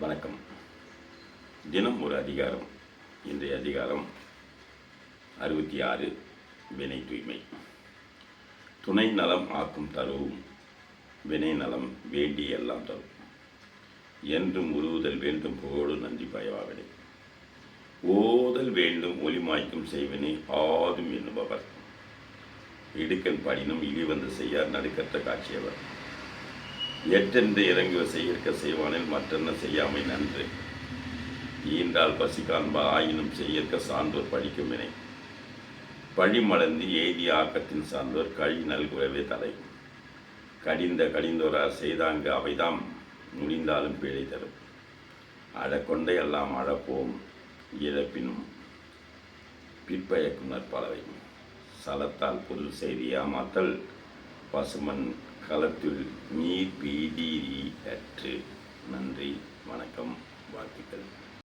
வணக்கம். தினம் ஒரு அதிகாரம். இன்றைய அதிகாரம் அறுபத்தி ஆறு வினை தூய்மை. துணை நலம் ஆக்கும் தருவும் வினை நலம் வேண்டி எல்லாம் தரும். என்றும் உருவுதல் வேண்டும் புகழோடு நன்றி பயவாவினை ஓதல் வேண்டும் ஒளிமாய்க்கும் செய்வினை ஆதும் என்னுபவர். இடுக்கன் படினும் இழி வந்து செய்யார் நடுக்கற்ற காட்சியவர். எட்டென்று இறங்குவ செய்யிருக்க செய்வானில் மற்றென்ன செய்யாமை நன்று. ஈன்றால் பசி காண்பா ஆயினும் செய்யற்க சான்றோர் படிக்கும் வினை பழிமளந்து எய்தி ஆக்கத்தின் சார்ந்தோர் கழி நல்குறவே தலை. கடிந்த கடிந்தோரார் செய்தாங்க அவைதாம் முடிந்தாலும் பிழை தரும். அழக்கொண்டை எல்லாம் அழப்போம் இழப்பினும் பிற்பயக்குனர் பலவை சலத்தால் பொருள் செய்தி ஏமாத்தல் பசுமன் களத்தில் நீர் பீடீரி அற்று. நன்றி வணக்கம் வாழ்த்துக்கள்.